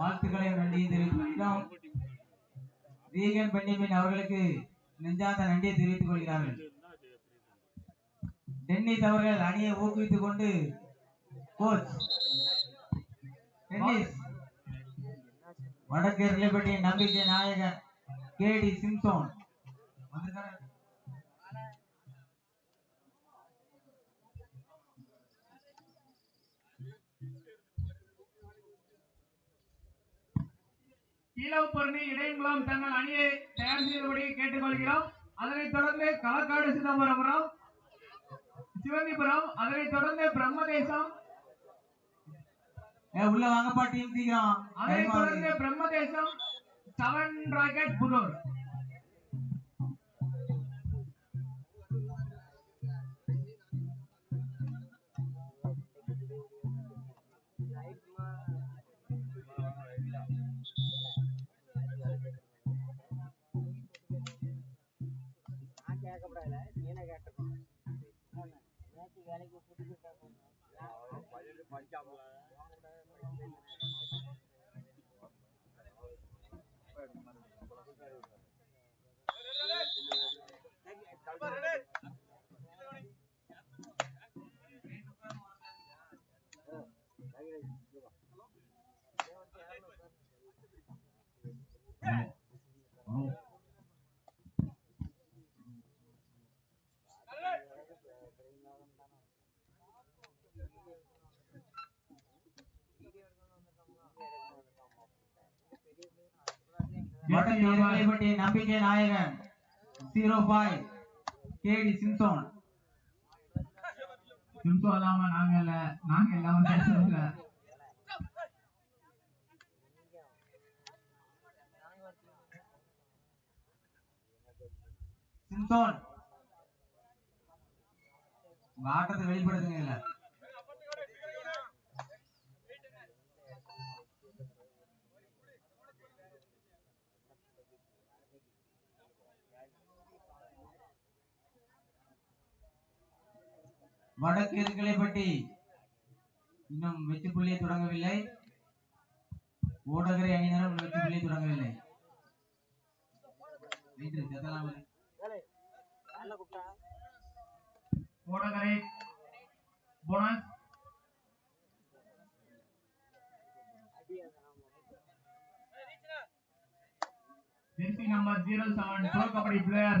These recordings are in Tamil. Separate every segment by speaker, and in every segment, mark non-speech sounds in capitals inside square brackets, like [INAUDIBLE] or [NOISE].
Speaker 1: வாழ்த்துக்களை நன்றியை தெரிவித்துக் கொள்கிறோம் ரீகன் பென்னிமின் அவர்களுக்கு நெஞ்சாந்த நன்றியை தெரிவித்துக் கொள்கிறார்கள் டென்னிஸ் அவர்கள் அணியை ஊக்குவித்துக் கொண்டு கோச் டென்னிஸ் வடக்கு ரிலேபட்டியின் நம்பிக்கை நாயகன் கே டி சிம்சோன் வந்திருக்காரு.
Speaker 2: கீழப்பரணி இடையங்குளம் தங்கள் அணியை தயார் செய்தபடி கேட்டுக்கொள்கிறோம். அதனைத் தொடர்ந்து களக்காடு சிதம்பரபுரம் சிவந்திபுரம் அதனைத் தொடர்ந்து பிரம்மதேசம்.
Speaker 1: உள்ள வாங்கப்பா டீம் சீக்கிரம்
Speaker 2: அதனைத் தொடர்ந்து. Brahmadesam seven rocket Pudur.
Speaker 3: Yeah. வேலைக்கு
Speaker 1: நம்பிக்கை நாயகன் ஜீரோ பாய் கேடி சிம்சோன்
Speaker 2: சிம்சோ இல்லாம நாங்க இல்ல. நாங்க இல்லாம பேசுறதுல.
Speaker 1: சிம்சோன் உங்க ஆட்டத்தை வெளிப்படுத்துங்க இல்லை. வடக்கு எதிர்களை பற்றி இன்னும் வெற்றி புள்ளியை தொடங்கவில்லை. ஓடகரை அணியினரும் வெற்றி புள்ளியை தொடங்கவில்லை.
Speaker 2: Odakarai bonus jersey number zero seven bro kabaddi player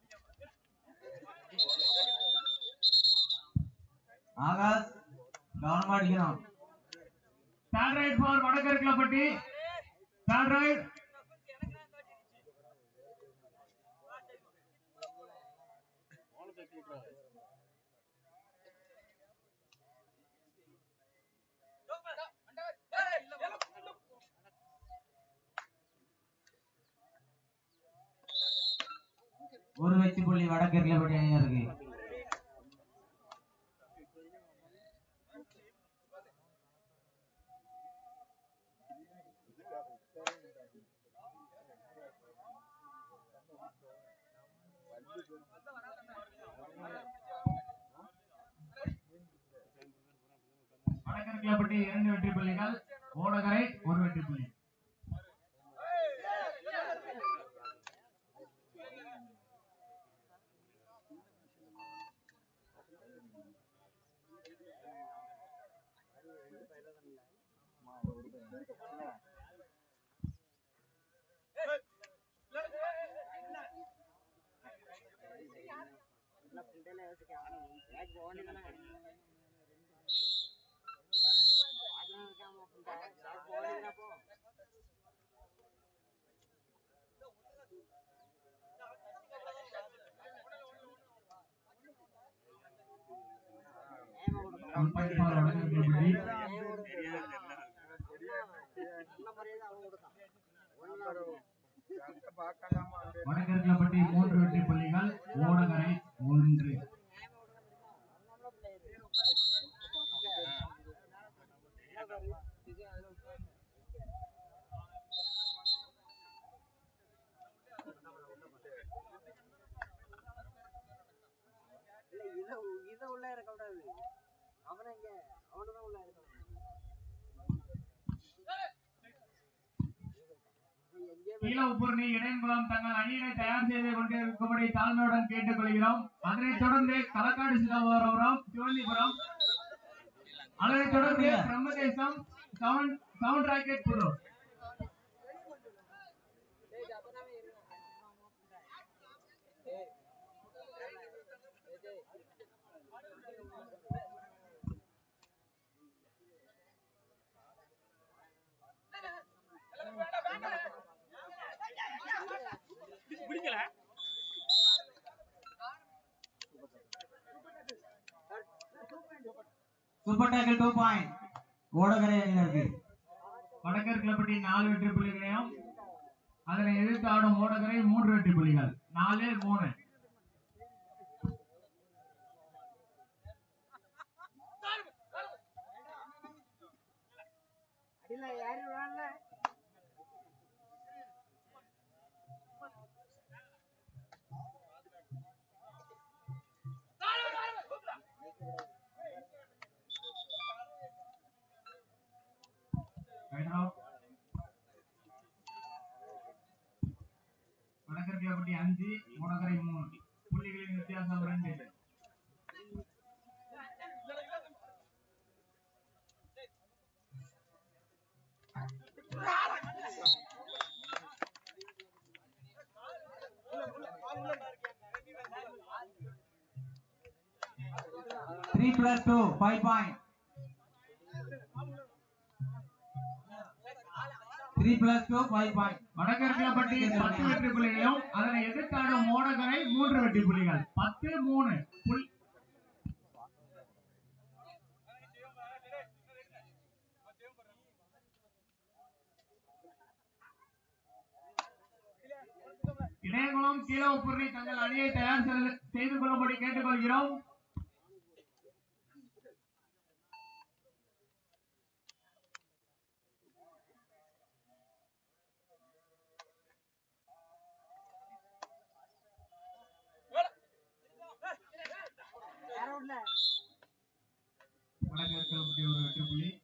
Speaker 1: Akash கவனமா அடிக்கணும்.
Speaker 2: Third right for Vadakkarukkalappatti third right
Speaker 1: ஒரு வெற்றி புள்ளி வடக்கு ரிலேபட்டி அணியினருக்கு
Speaker 2: கிளப்பட்டி இரண்டு வெற்றி புள்ளிகள் ஓடகரை ஒரு வெற்றி புள்ளி.
Speaker 3: வணக்கத்தில்
Speaker 2: பட்டி மூன்று வெற்றி
Speaker 3: பள்ளி தான் உள்ள இறக்க கூடாது அவனை இங்க அவனதான் உள்ள
Speaker 2: இறக்க இடையன்குளம் தங்கள் அணியினை தயார் செய்து கொண்டிருக்கும்படி தாழ்மையுடன் கேட்டுக்கொள்கிறோம். அதனைத் தொடர்ந்து களக்காடு சிதம்பரம் சிவந்திபுரம் அதனைத் தொடர்ந்து பிரம்மதேசம் சவுண்ட் சவுண்ட் ராக்கெட் புது
Speaker 1: super tackle two point Odakarai அணியினருக்கு.
Speaker 2: வடக்கருக்கப்பட்டி நாலு வெற்றி புள்ளிகளையும் அதனை எதிர்த்து ஆடும் ஓடகரை மூன்று வெற்றி புள்ளிகள். நாலு மூணு.
Speaker 3: அடியில யாரு
Speaker 2: வடக்கருக்கப்பட்டி அஞ்சு ஓடகரை மூணு. புள்ளிகளின் வித்தியாசம் ரெண்டு
Speaker 1: three plus two five point three plus two five point
Speaker 2: Vadakkarukkappatti பத்து வெற்றி புள்ளிகளையும் அதனை எதிர்த்தாடும் மோடகரை மூன்று வெற்றி புள்ளிகள். பத்து மூணு. புள்ளி இடையகுளம் கீழ உப்புரணி தங்கள் அணியை தயார் செய்து கொள்ளும்படி கேட்டுக்கொள்கிறோம். ஒரு வெற்றி புள்ளி.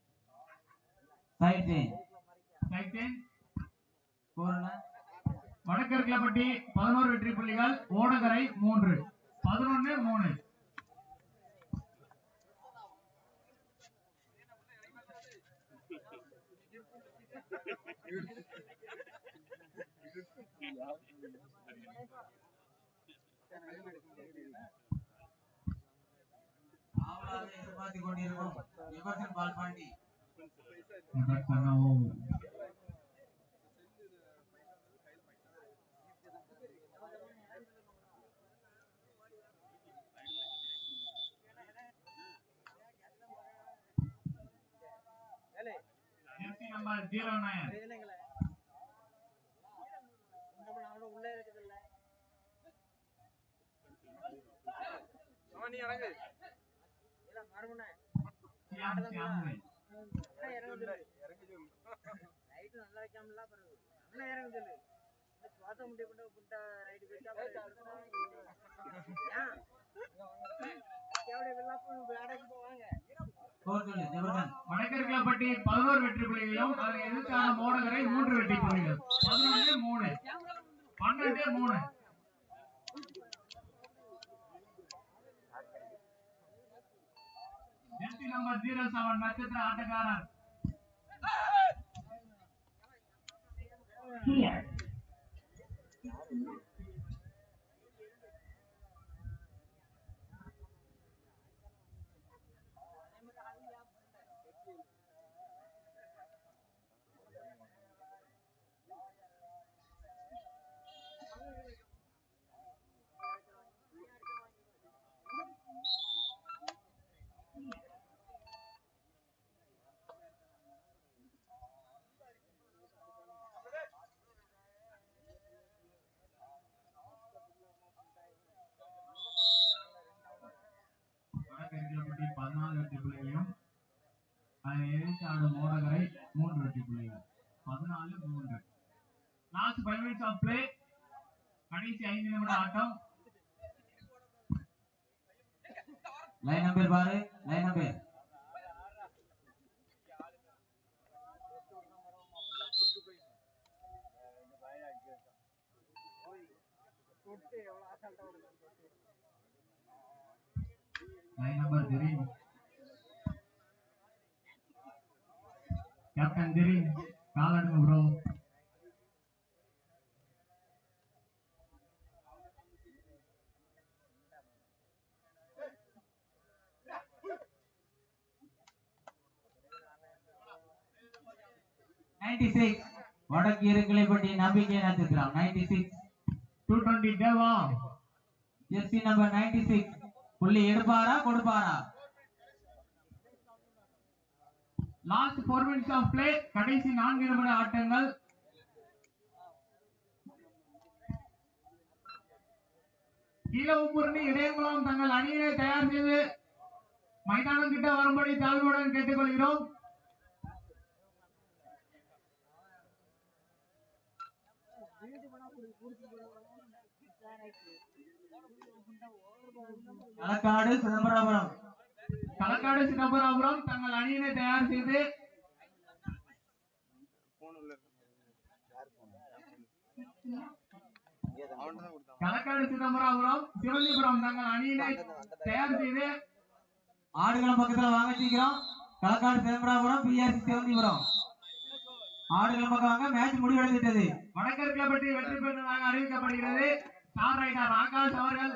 Speaker 1: என்ன
Speaker 2: வடக்கருக்கப்பட்டி பதினோரு வெற்றி புள்ளிகள் ஓடகரை மூன்று. பதினொன்னு மூணு. [LAUGHS] [LAUGHS]
Speaker 1: ஆவலாக எதிர்பார்த்துக் கொண்டிருக்கும் எவர்சன் பால் பாண்டி
Speaker 2: எதற்கனவோ jersey number 09
Speaker 3: பிரயோஜனங்கள நம்ம அவன உள்ள இருக்குது இல்ல இல்ல மறுமண
Speaker 2: சியாம் சியாம்
Speaker 3: இறங்கு சொல்லு. ரைட் நல்லா வைக்காமல பரவு நல்லா இறங்கு சொல்லு. இந்த சுவாச முடி கொண்டு புட்டா ரைட் போயிட்டா எவ்வளவு வெள்ளாப்பும் விளையாடக்கு போவாங்க
Speaker 1: ஸ்கோர் சொல்லு ஜெபர்சன்
Speaker 2: வடக்கருக்கப்பட்டி பதினோரு வெற்றி புள்ளிகளையும் அதனை எதிர்த்தான மோடகரை மூன்று வெற்றி புள்ளிகள் பதினொன்று மூணு. பன்னெண்டு மூணு. नंबर ज़ीरो सेवन नक्षत्र आटगार Here. Last five minutes of play கடைசி ஐந்து நிமிட ஆட்டம்
Speaker 1: லைன் நம்பர் பாரு லைன் நம்பர்
Speaker 3: தொட்டு எவ்வளவு ஆசால்ட்டா ஓடுது தொட்டு
Speaker 2: line number thirteen captain thirteen காலடுங்க bro
Speaker 1: ninety six வடக்கு இருக்கிளைப்பட்டி நம்பிக்கை நட்சத்திரம் நைன்டி சிக்ஸ்
Speaker 2: டூ டுவெண்ட்டி தேவா?
Speaker 1: ஜெர்சி நம்பர் நைன்டி சிக்ஸ் புள்ளி எடுப்பாரா கொடுப்பாரா?
Speaker 2: Last four minutes of play கடைசி நான்கு நிமிட ஆட்டங்கள். கீழவும்பூரணி இடையங்குளம் தங்கள் அணியினை தயார் செய்து மைதானம் கிட்ட வரும்படி தாழ்வுடன் கேட்டுக்கொள்கிறோம்.
Speaker 1: களக்காடு சிதம்பரபுரம்.
Speaker 2: களக்காடு சிதம்பராபுரம் தங்கள் அணியினை தயார் செய்து களக்காடு சிதம்பராபுரம் சிவலிபுரம் தங்கள் அணியினை தயார் செய்து
Speaker 1: ஆடுகளம் பக்கத்துல வாங்க சீக்கிரம் களக்காடு சிதம்பரபுரம் பிஆர்சி சிவந்திபுரம் ஆறு பக்கம் மேட்ச் மேட்ச் முடிவடைந்துட்டது
Speaker 2: பற்றி வெற்றி பெற்றதாக அறிவிக்கப்படுகிறது. ஸ்டார் ரைடர் ஆகாஷ் அவர்கள்